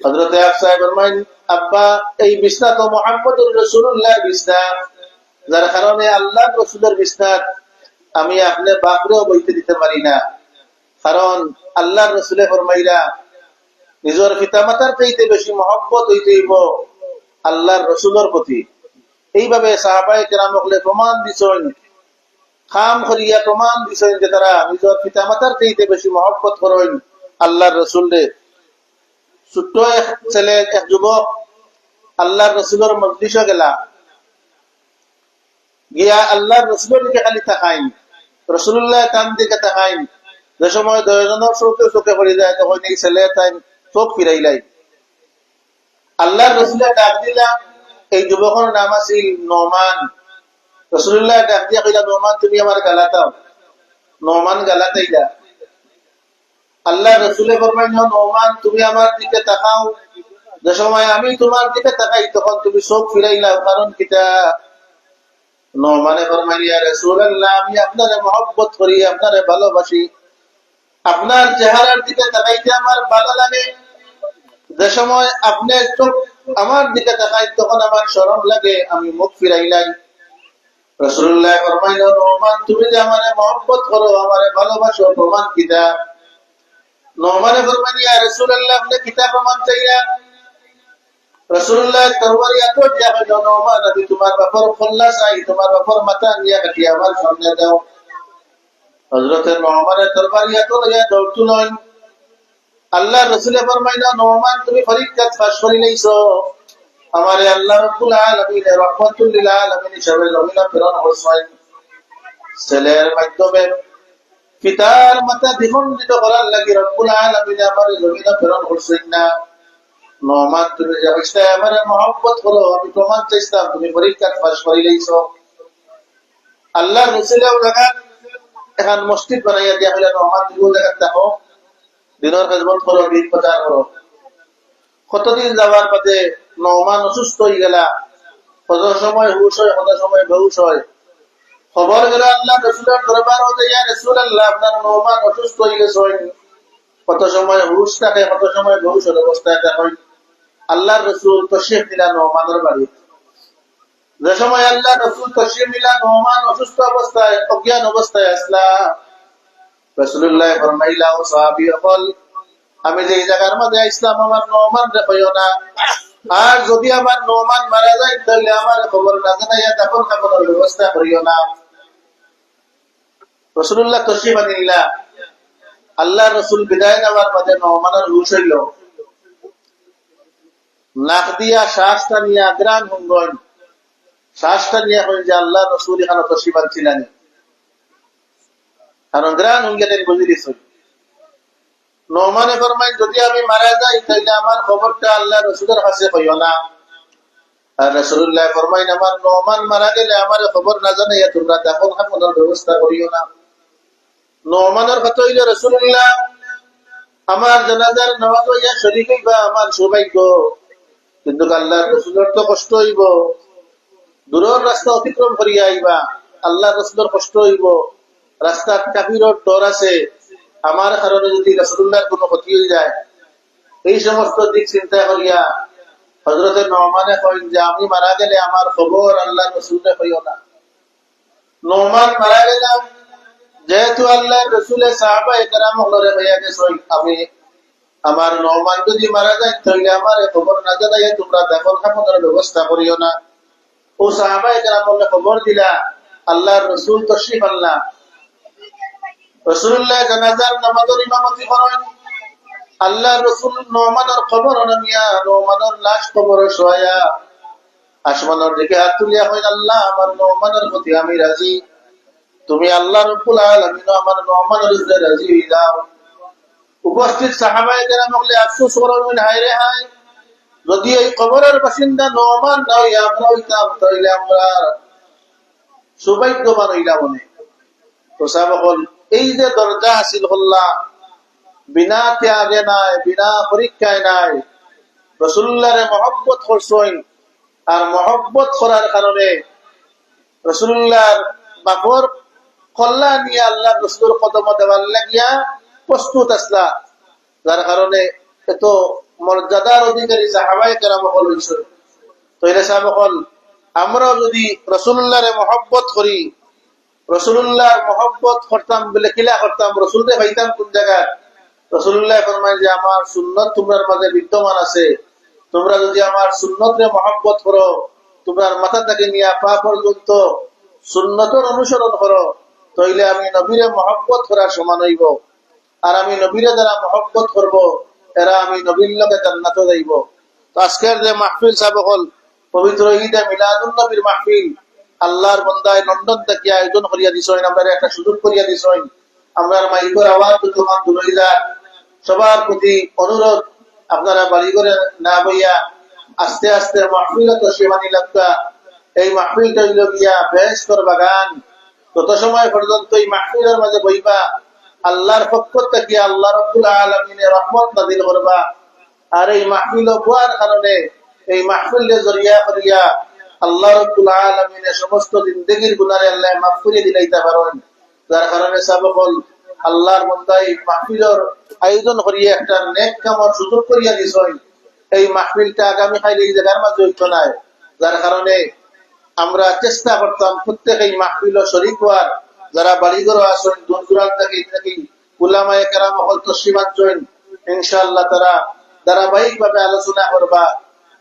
হজরত ফরমাইন, আব্বা নিজের পিতামাতার চাইতে বেশি মহব্বত হইতে হইব আল্লাহর রসুলের প্রতি। এইভাবে সাহাবাই কেরাম হলে প্রমাণ দিছেন, খাম করিয়া প্রমাণ দিছেন যে তারা নিজের পিতামাতার চাইতে বেশি মহব্বত করেন আল্লাহর রসুলরে ছোট্ট এক ছেলে, এক যুবক, আল্লাহর রসুলের গেলা গিয়া আল্লাহর রসুলের দিকে খালি তাকাইন রসুল্লাহ দিকে তাকাইন যে সময় দশজনের চোখে পড়ে যায়, তখন এই ছেলে তাই চোখ রসুলের ডাক দিলাম, এই যুবকের নাম আছিল নমান। রসুল্লাহ ডাক দিয়া কইলা, নমান, তুমি আমার গালাতাও। নমান গালাতাইলা। আল্লাহ রসুলে ফরমাইন তুমি আমার দিকে তাকাও। যে সময় আমি তোমার দিকে তাকাই, তখন তুমি চোখ ফিরাইলা, কারণ রাসূলুল্লাহ, আমি মুখ ফিরাইলাই। রসুল্লাহ তুমি যে আমারে মহব্বত করো, আমারে ভালোবাসো, প্রমাণ কিতা? নোমানে ফরমাইল ইয়া রাসূলুল্লাহ, আপনি কিতা প্রমাণ চাইয়া রসুল্লাহ তরবারি এত দিয়া হইল নোমান আমি তোমার বাপর খোল্লা চাই, তোমার বাপর মাথা নিয়ে কাটি আমার সামনে দাও। হজরতের নহমানের তরবারি এত লইয়া দৌড় তুলন আল্লাহ রসুলে ফরমাইলা নহমান তুমি পরীক্ষাত পাস করি লাইছো আমারে আল্লাহ রব্বুল আলামিন রহমাতুল লিল আলামিন হিসাবে জমিনা প্রেরণ করছেন ছেলের মাধ্যমে পিতার দ্বিখণ্ডিত করার লাগি রব্বুল আলামিন আমার জমিনা করছেন না। নহমান তুমি আমারে মহব্বত আমি প্রমাণ তুমি পরীক্ষাত পাস করি এখন মসজিদ বানাইয়া দিয়া হইলে নহমান তুমি জায়গা দেখো। দিনের করো, দিন প্রচার করো। কতদিন যাওয়ার বাদে নমান অসুস্থ হয়ে গেলা, কত সময় হুশ হয়, কত সময় বেহুশ হয়। খবর গেল আল্লাহ রসুলের দরবার হতে ইয়া রসুল আল্লাহ আপনার নমান অসুস্থ হয়ে গেছে কত সময় হুশ থাকে, কত সময় বেহুশের অবস্থায় দেখেন আল্লাহর রসুল তশিফ দিলা নমানের বাড়ি। যে সময় আল্লাহ রসুল অসুস্থ অবস্থায়, অজ্ঞান অবস্থায় আসলা। রসুল্লাহ ফরমাইলা ও সাহাবি হল আমি যে জায়গার মধ্যে ইসলাম আমার নমান রেখইও না। আর যদি আমার নমান মারা যায়, তাহলে আমার খবর না জানাইয়া তখন কাপড়ের ব্যবস্থা করিও না। রসুল্লাহ তসিম আনিল্লা আল্লাহ রসুল বিদায় নেওয়ার মাঝে নমানের হুশ হইল। নাক দিয়া শ্বাসটা নিয়ে গ্রাম হুঙ্গন। শ্বাসটা নিয়ে হইল যে আল্লাহ রসুল এখানে তসিম আনছিলেন কারণ গ্রান হুঙ্গেলেন বুঝে দিচ্ছেন নমানে ফরমাই যদি আমি মারা যাই তাহলে আমার খবরটা আল্লাহ রসুলের কাছে হইও না। আর রসুল্লাহ ফরমাইন, আমার নমান মারা গেলে আমার খবর না জানে তোমরা দাফন খাফনের ব্যবস্থা করিও না। নমানের কথা হইলে রসুল্লাহ আমার জানাজার নামাজ হইয়া শরীর হইবা আমার সৌভাগ্য। কিন্তু আল্লাহ রসুলের তো কষ্ট হইব। দূরের রাস্তা অতিক্রম করিয়া আইবা আল্লাহ রসুলের কষ্ট হইব। রাস্তার কাবিরর ডর আছে। আমার কারণে যদি রসুল্লাহর কোনো ক্ষতি হয়ে যায়, এই সমস্ত দিক চিন্তা করিয়া হজরতের নমানে কইন যে আমি মারা গেলে আমার খবর আল্লাহ রসুলে হইও না। নমান মারা গেলাম, যেহেতু আল্লাহ রসুলের হইয়া গেছে, আমি আমার নমান যদি মারা যায় তাহলে আমার খবর না তোমরা খাপনের ব্যবস্থা করিও না। ও খবর দিলা, আল্লাহর রসুল তশরিফ আল্লাহ রসুল্লাহ জানাজার নামাজের ইমামতি করেন। আল্লাহ রসুল নমানের খবর নামিয়া নমানের লাশ খবর সোয়া আসমানের দিকে হাত তুলিয়া হইন আল্লাহ, আমার প্রতি আমি রাজি। তুমি আল্লাহ রব্বুল আলামিন আমার নমানের উপরে রাজি উপস্থিত সাহাবায়ে কেরাম বলে, আফসোস করেন হায় রে যদি এই কবরের বাসিন্দা নমান না হইয়া আমরা হইতাম, তাহলে আমরা সৌভাগ্যবান হইলাম অনেক। তো এই যে দরজা হাসিল করলাম বিনা ত্যাগে নাই, বিনা পরীক্ষায় নাই, রসুল্লাহরে মহব্বত করছেন আর মহব্বত করার কারণে রসুল্লাহর বাপর কল্যাণ নিয়ে আল্লাহ রসুলের কদম দেওয়ার লাগিয়া প্রস্তুত আসলা। যার কারণে এত মর্যাদার অধিকারী সাহাবাই কেরাম হল তৈরে সাহেব হল, আমরাও যদি রসুল্লাহরে মহব্বত করি রসুল্লাহর মহব্বত করতাম করতাম, রসুলরে কোন জায়গায়? রসুল্লাহ ফরমায় যে, আমার সুন্নত মাঝে বিদ্যমান আছে। তোমরা যদি আমার সুন্নতরে মহব্বত করো, তোমরার মাথা থেকে নিয়ে পা পর্যন্ত সুন্নতর অনুসরণ করো, তইলে আমি নবীরে মহব্বত করার সমান হইব। আর আমি নবীরে যারা মহব্বত করব, এরা আমি নবীর লগে জান্নাতে যাইব। তো আজকের যে মাহফিল সাহেব হল পবিত্র ঈদে মিলাদুল নবীর মাহফিল আল্লাহর বন্দায় লন্ডন থেকে আয়োজন করিয়া দিছেন, আমরা একটা সুযোগ করিয়া দিছেন। আমরা মাইকর আওয়াজ সবার প্রতি অনুরোধ, আপনারা বাড়ি করে না বইয়া আস্তে আস্তে মাহফিল সেবানি লাগতা এই মাহফিলটা হইল গিয়া বেহেস্তর বাগান। তত সময় পর্যন্ত এই মাহফিলের মাঝে বইবা, আল্লাহর পক্ষ থেকে আল্লাহ রব্বুল আলমিনের রহমত করবা। আর এই মাহফিল হওয়ার কারণে এই মাহফিলের জরিয়া করিয়া আমরা চেষ্টা করতাম প্রত্যেক এই মাহফিল শরিক হওয়ার। যারা বাড়িঘর আসেন দূর দূরান্ত থেকে থাকি উলামায়ে হল তসিমাঞ্চন ইনশাআল্লাহ তারা ধারাবাহিক ভাবে আলোচনা করবা।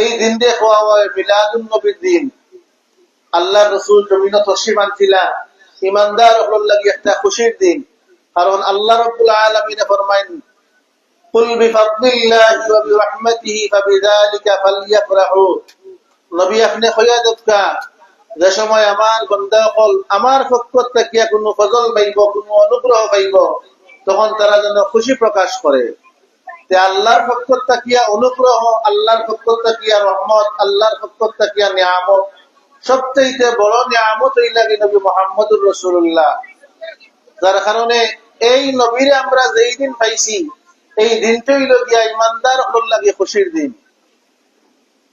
এই দিনটা কোয়া হয় মিলাদুল নবীর দিন। আল্লাহ রসুল জমিন ইমানদার হল লাগি একটা খুশির দিন। কারণ আল্লাহ রব্বুল আলামিন ফরমাইন, কুল বিফাদলিল্লাহি ওয়া ফাবিযালিকা নবী আপনি কইয়া যে সময় আমার বান্দা কল আমার পক্ষ থেকে কোনো ফজল পাইব, কোনো অনুগ্রহ পাইব, তখন তারা যেন খুশি প্রকাশ করে। যে আল্লাহর পক্ষ তাকিয়া অনুগ্রহ, আল্লাহর পক্ষ তাকিয়া রহমত, আল্লাহর পক্ষ তাকিয়া নিয়ামত সবচেয়ে বড় নিয়ামত এই লাগে নবী মোহাম্মদুর রসুল্লাহ যার কারণে এই নবীরে আমরা যেই দিন পাইছি, এই দিনটাই লগিয়া ইমানদার হল লাগে খুশির দিন।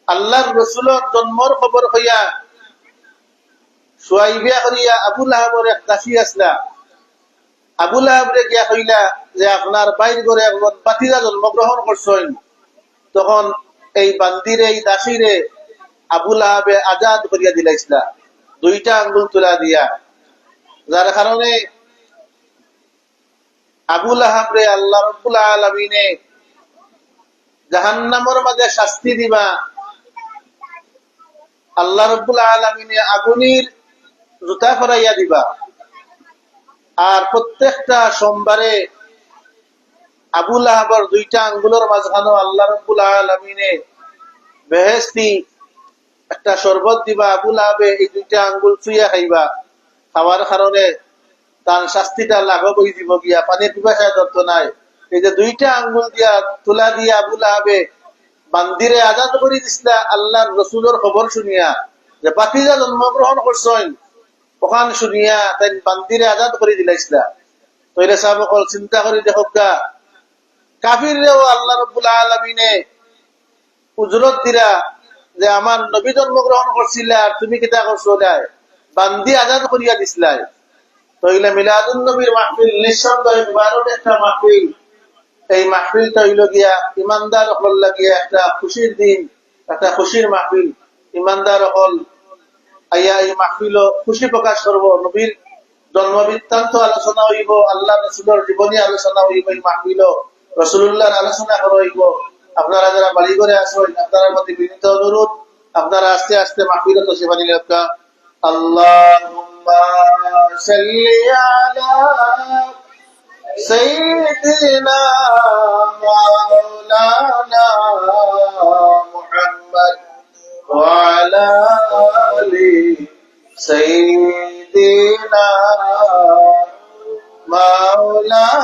আল্লাহর রসুলের জন্মর খবর হইয়া সোয়াইবিয়া করিয়া আবুল আহাবর এক দাসী আসলা। আবুল আহাবরে গিয়া কইলা যে আপনার বাইর করে একজন বাতিরা জন্মগ্রহণ করছেন, তখন এই বান্দিরে, এই দাসীরে আবুল আহাবে আজাদ করিয়া দিলাইছিলা দুইটা আঙ্গুল তুলা দিয়া। যার কারণে আবুল আহাবরে আল্লাহ রব্বুল আলমিনে জাহান্নামর মাঝে শাস্তি দিবা। আল্লাহ রব্বুল আলমিনে আগুনির জুতা ফরাইয়া দিবা। আর প্রত্যেকটা সোমবারে আবুল আহাবর দুইটা আঙ্গুলের মাঝখানো আল্লাহ রব্বুল আলমিনে বেহেস্তি একটা শরবত দিবা আবুল আহাবে এই দুইটা আঙ্গুল চুইয়া খাইবা। খাওয়ার কারণে তার শাস্তিটা লাঘব হয়ে দিব গিয়া, পানির পিপাসায় দত্ত নাই। এই যে দুইটা আঙ্গুল দিয়া তুলা দিয়া আবুল আহাবে বান্দিরে আজাদ করে দিছিলা আল্লাহর রসুলের খবর শুনিয়া, যে বাতিজা জন্মগ্রহণ করছেন, ওখান শুনিয়া তাই বান্দিরে আজাদ করে দিলাইছিলা। তৈরে সাহেব চিন্তা করে দেখা কাফিরেও আল্লাহ রব্বুল আলমিনে উজরত দিরা যে আমার নবী জন্মগ্রহণ করছিল, আর তুমি কিতা করছ বান্দি আজাদ করিয়া খুশির দিন মাহফিল। আইয়া এই খুশি প্রকাশ করব। নবীর জন্ম বৃত্তান্ত আলোচনা হইব, আল্লাহ জীবনী আলোচনা হইব এই মাহফিল রসুল্লাহর আলোচনা করা হইব আপনারা যারা বাড়ি করে আসবেন আপনারা মধ্যে বিনীত অনুরোধ আপনারা আস্তে আস্তে মাহফিল তো সেবা নিলে আল্লাহ سيدنا مولانا محمد وعلى آل سيدنا مولانا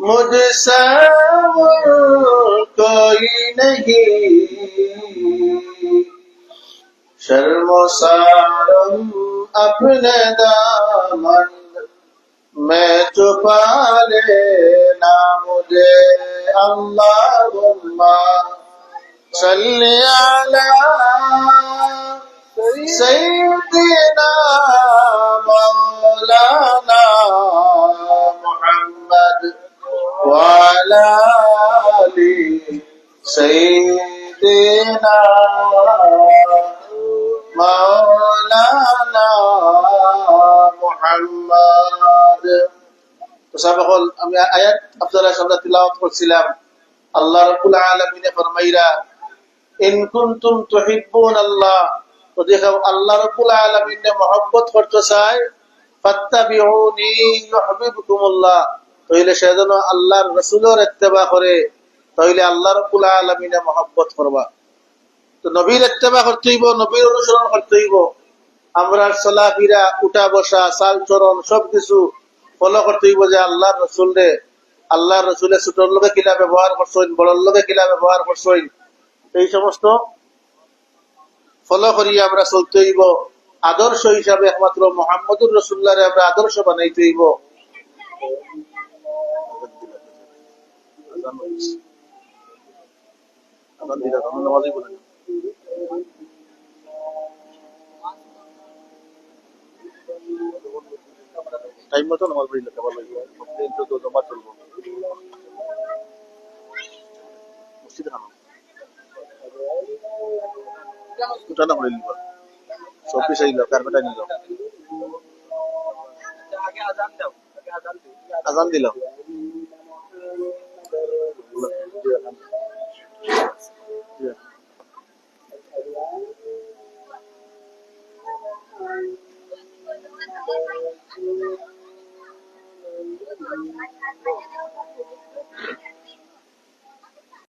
मुझसे कोई नहीं शर्मो सारम अपने दामन मैं छुपा लेना मुझे अल्लाह सल्ली अला سيدنا مولانا محمد وعلى آل سيدنا مولانا محمد تسابقوا آيات أفضل شبرة تلاوة والسلام الله رب العالمين فرميرا إن كنتم تحبون الله আল্লাহ আলামিন মহব্বত করতে চায়, ফাত্তাবিউনি যেন আল্লাহর রাসূলের করে আল্লাহ মহব্বত করবা। নবীর করতে হইব, নবীর অনুসরণ করতে হইব। আমরা উঠা বসা চাল চরণ সবকিছু ফলো করতে হইব যে আল্লাহর রসুল রে। আল্লাহর রসুলের ছোটর লোকে কিলা ব্যবহার করছেন, বড়র লোকে কিলা ব্যবহার করছেন। এই সমস্ত ফলো করি আমরা চলতে হইব। আদর্শ হিসাবে একমাত্র মোহাম্মদুর রসুল্লাহ আমরা আদর্শ বানাইতে হইব। টাইম মতো ওটা আমরা নিব সব পিস আইল কার্পেটা নিল আজান দিল